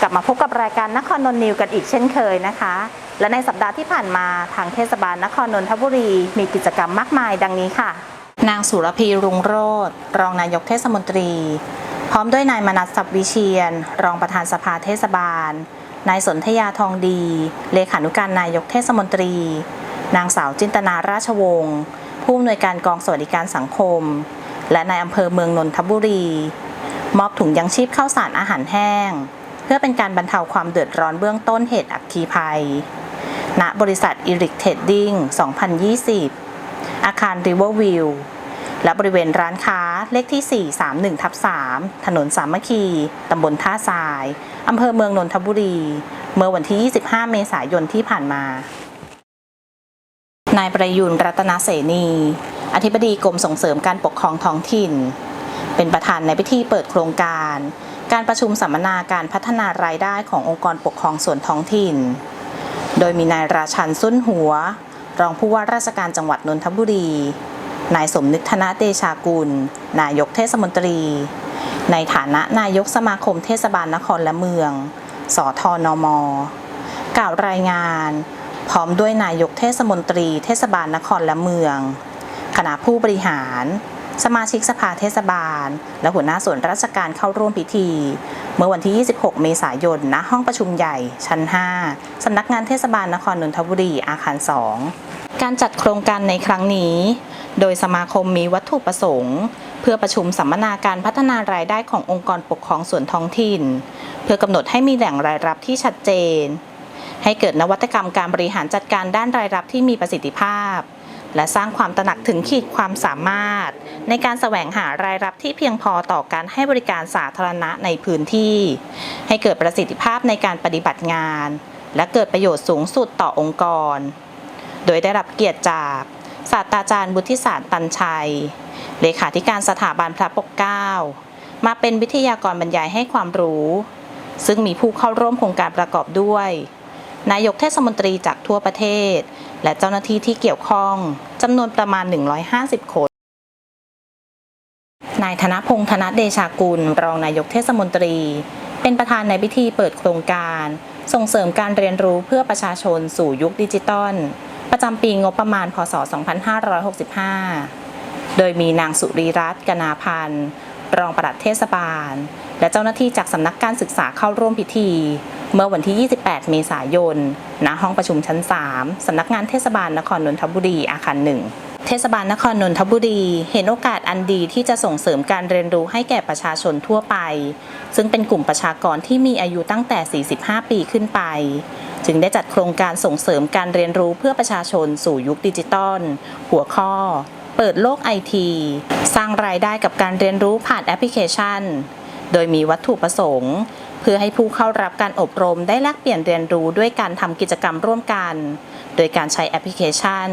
กลับมาพบกับรายการนครนนท์นิวกันอีกเช่นเคยนะคะ และในสัปดาห์ที่ผ่านมาทางเทศบาลนครนนทบุรี มีกิจกรรมมากมายดังนี้ค่ะ นางสุรพีรุงโรธรองนายกเทศมนตรี พร้อมด้วยนายมนัสศักดิ์วิเชียน รองประธานสภาเทศบาล นายสนธยาทองดี เลขานุการนายกเทศมนตรี นางสาวจินตนาราชวงศ์ผู้อำนวยการกองสวัสดิการสังคม และนายอำเภอเมืองนนทบุรี มอบถุงยังชีพข้าวสารอาหารแห้ง พื่อเป็นการบรรเทาความเดือดร้อนเบื้องต้นเหตุอัคคีภัย ณ บริษัทอิริกเทดดิ้ง 2020 อาคาร Riverview และบริเวณร้านค้าเลขที่ 431 ทับ 3 ถนนสามัคคี ตำบลท่าทราย อำเภอเมืองนนทบุรี เมื่อวันที่ 25 เมษายนที่ผ่านมา นายประยุนรัตนเสนี อธิบดีกรมส่งเสริมการปกครองท้องถิ่น เป็นประธานในพิธีเปิดโครงการ การประชุมสัมมนาการพัฒนารายได้ขององค์กรปกครองส่วนท้องถิ่น โดยมีนายราชันสุนหัว รองผู้ว่าราชการจังหวัดนนทบุรี นายสมนึกธนเดชากุล นายกเทศมนตรี ในฐานะนายกสมาคมเทศบาลนครและเมือง สทนม กล่าวรายงาน พร้อมด้วยนายกเทศมนตรี เทศบาลนครและเมือง คณะผู้บริหาร สมาชิกสภาเทศบาล และหัวหน้าส่วนราชการเข้าร่วมพิธี เมื่อวันที่ 26 เมษายน ณ ห้องประชุมใหญ่ชั้น 5 สำนักงานเทศบาลนครนนทบุรีอาคาร 2 การจัดโครงการในครั้งนี้ โดยสมาคมมีวัตถุประสงค์ เพื่อประชุมสัมมนาการพัฒนารายได้ขององค์กรปกครองส่วนท้องถิ่น เพื่อกำหนดให้มีแหล่งรายรับที่ชัดเจน ให้เกิดนวัตกรรมการบริหารจัดการด้านรายรับที่มีประสิทธิภาพ และสร้างความตระหนักถึงขีดความสามารถ ในการแสวงหารายรับที่เพียงพอต่อการให้บริการสาธารณะในพื้นที่ ให้เกิดประสิทธิภาพในการปฏิบัติงาน และเกิดประโยชน์สูงสุดต่อองค์กร โดยได้รับเกียรติจากศาสตราจารย์บุธิศาสตร์ตันชัย เลขาธิการสถาบันพระปกเกล้ามาเป็นวิทยากรบรรยายให้ความรู้ ซึ่งมีผู้เข้าร่วมโครงการประกอบด้วย นายกเทศมนตรีจากทั่วประเทศ และเจ้าหน้าที่ที่เกี่ยวข้องจำนวนประมาณ 150 คน นายธนพงษ์ธนเดชากุล รองนายกเทศมนตรี เป็นประธานในพิธีเปิดโครงการ ส่งเสริมการเรียนรู้เพื่อประชาชนสู่ยุคดิจิตอลประจำปีงบประมาณ พศ 2565 โดยมีนางสุรีรัตน์กนาพันธ์ รองปลัดเทศบาล และเจ้าหน้าที่จากสำนักการศึกษาเข้าร่วมพิธี เมื่อวันที่ 28 เมษายน ณ ห้องประชุมชั้น 3 สำนักงานเทศบาลนครนนทบุรีอาคารหนึ่งเทศบาลนครนนทบุรี เห็นโอกาสอันดีที่จะส่งเสริมการเรียนรู้ให้แก่ประชาชนทั่วไป ซึ่งเป็นกลุ่มประชากรที่มีอายุตั้งแต่ 45 ปีขึ้นไป จึงได้จัดโครงการส่งเสริมการเรียนรู้เพื่อประชาชนสู่ยุคดิจิตอลหัวข้อ เปิดโลกไอที สร้างรายได้กับการเรียนรู้ผ่านแอปพลิเคชัน โดยมีวัตถุประสงค์ เพื่อให้ผู้เข้ารับการอบรมได้แลกเปลี่ยนเรียนรู้ด้วยการทำกิจกรรมร่วมกัน โดยการใช้แอปพลิเคชัน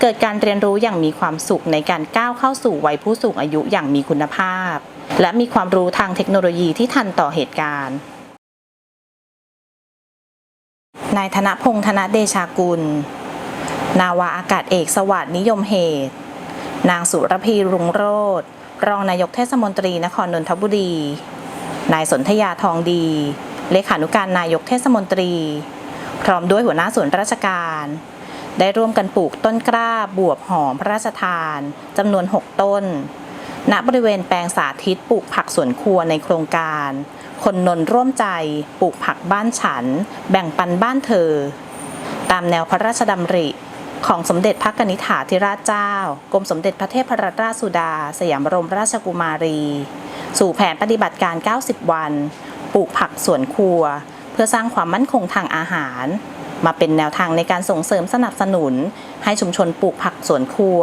เกิดการเรียนรู้อย่างมีความสุขในการก้าวเข้าสู่วัยผู้สูงอายุอย่างมีคุณภาพ และมีความรู้ทางเทคโนโลยีที่ทันต่อเหตุการณ์นายธนพงษ์ธนเดชากุล นาวาอากาศเอกสวัสดิ์นิยมเหตุ นางสุรพีรุงโรธ รองนายกเทศมนตรีนครนนทบุรี นายสนธยาทองดี เลขานุการนายกเทศมนตรี พร้อมด้วยหัวหน้าส่วนราชการ ได้ร่วมกันปลูกต้นกล้าบวบหอมพระราชทานจำนวน 6 ต้น ณบริเวณแปลงสาธิตปลูกผักสวนครัวในโครงการ คนนนร่วมใจปลูกผักบ้านฉัน แบ่งปันบ้านเธอ ตามแนวพระราชดำริ ของสมเด็จพระกนิษฐาธิราชเจ้า กรมสมเด็จพระเทพรัตนราชสุดา สยามบรมราชกุมารี สู่แผนปฏิบัติการ 90 วัน ปลูกผักสวนครัว เพื่อสร้างความมั่นคงทางอาหาร มาเป็นแนวทางในการส่งเสริมสนับสนุน ให้ชุมชนปลูกผักสวนครัว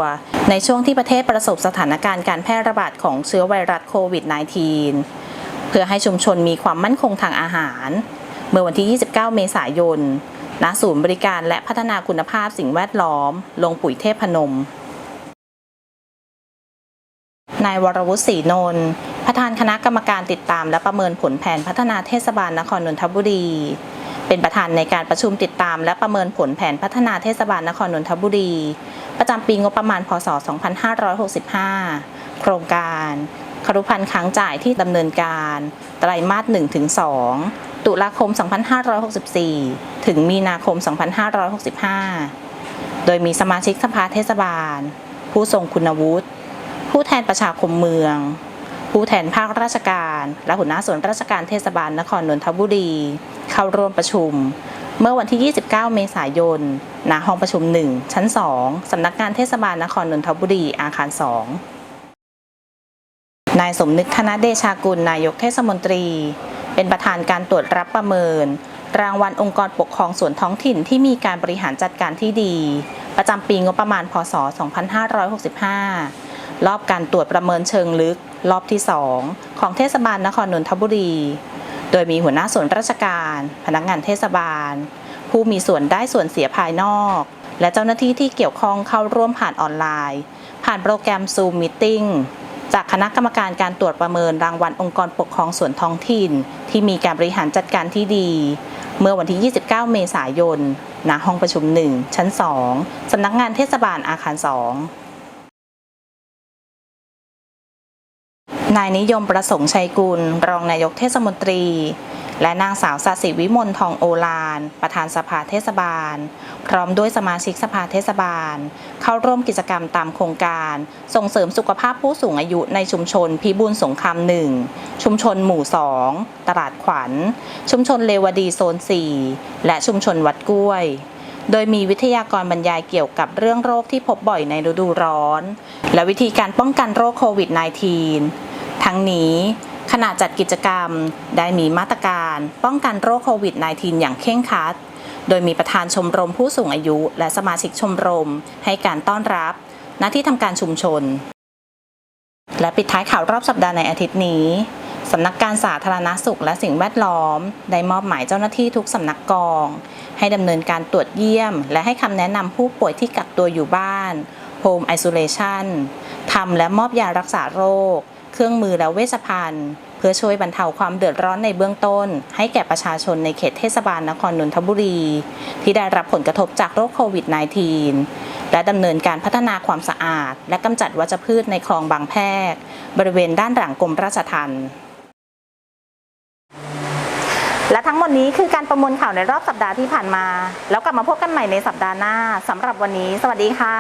ในช่วงที่ประเทศประสบสถานการณ์การแพร่ระบาดของเชื้อไวรัสโควิด -19 เพื่อให้ชุมชนมีความมั่นคงทางอาหาร เมื่อวันที่ 29 เมษายน ณศูนย์บริการและพัฒนาคุณภาพสิ่งแวดล้อม ลงปุ๋ยเทพพนม นายวรวุฒิศรีนนท์ประธานคณะกรรมการติดตามและประเมินผลแผนพัฒนาเทศบาลนครนนทบุรี เป็นประธานในการประชุมติดตามและประเมินผลแผนพัฒนาเทศบาลนครนนทบุรี ประจำปีงบประมาณ พศ 2565 โครงการครุพันธ์ค้างจ่ายที่ดำเนินการ ไตรมาส1-2 ตุลาคม 2564 ถึงมีนาคม 2565 โดยมีสมาชิกสภาเทศบาล ผู้ทรงคุณวุฒิ ผู้แทนประชาคมเมือง ผู้แทนภาคราชการ และหัวหน้าส่วนราชการเทศบาลนครนนทบุรี เข้าร่วมประชุม เมื่อวันที่ 29 เมษายน ณ ห้องประชุม 1 ชั้น 2 สำนักงานเทศบาลนครนนทบุรี อาคาร 2 นายสมนึกธนเดชากุล นายกเทศมนตรี เป็นประธานการตรวจรับประเมิน รางวัลองค์กรปกครองส่วนท้องถิ่นที่มีการบริหารจัดการที่ดี ประจำปีงบประมาณ พศ 2565 รอบการตรวจประเมินเชิงลึก รอบที่ 2 ของเทศบาลนครนนทบุรี โดยมีหัวหน้าส่วนราชการ พนักงานเทศบาล ผู้มีส่วนได้ส่วนเสียภายนอก และเจ้าหน้าที่ที่เกี่ยวข้องเข้าร่วมผ่านออนไลน์ ผ่านโปรแกรม Zoom Meeting จากคณะกรรมการการตรวจประเมินรางวัลองค์กรปกครองส่วนท้องถิ่น ที่มีการบริหารจัดการที่ดี เมื่อวันที่ 29 เมษายนณห้องประชุม 1 ชั้น 2 สำนักงานเทศบาลอาคาร 2 นายนิยมประสงค์ชัยกุล รองนายกเทศมนตรี และนางสาวสศิวิมลทองโอลาน ประธานสภาเทศบาล พร้อมด้วยสมาชิกสภาเทศบาล เข้าร่วมกิจกรรมตามโครงการ ส่งเสริมสุขภาพผู้สูงอายุในชุมชนพิบูลสงครามหนึ่งชุมชนหมู่2ตลาดขวัญ ชุมชนเลวดีโซน 4 และชุมชนวัดกล้วยโดยมีวิทยากรบรรยายเกี่ยวกับเรื่องโรคที่พบบ่อยในฤดูร้อน และวิธีการป้องกันโรคโควิด -19 ทั้งนี้ ขณะจัดกิจกรรมได้มีมาตรการป้องกันโรคโควิด -19 อย่างเคร่งครัด โดยมีประธานชมรมผู้สูงอายุและสมาชิกชมรมให้การต้อนรับณที่ทำการชุมชน และปิดท้ายข่าวรอบสัปดาห์ในอาทิตย์นี้สำนักการสาธารณสุขและสิ่งแวดล้อม ได้มอบหมายเจ้าหน้าที่ทุกสำนักกอง ให้ดำเนินการตรวจเยี่ยม และให้คำแนะนำผู้ป่วยที่กักตัวอยู่บ้าน Home Isolation ทำและมอบยารักษาโรค เครื่องมือและเวชภัณฑ์ เพื่อช่วยบรรเทาความเดือดร้อนในเบื้องต้น ให้แก่ประชาชนในเขตเทศบาลนครนนทบุรี ที่ได้รับผลกระทบจากโรคโควิด -19 และดำเนินการพัฒนาความสะอาด และกำจัดวัชพืชในคลองบางแพรก บริเวณด้านหลังกรมราชทัณฑ์และทั้งหมดนี้คือการประมวลข่าวในรอบสัปดาห์ที่ผ่านมา แล้วกลับมาพบกันใหม่ในสัปดาห์หน้าสำหรับวันนี้ สวัสดีค่ะ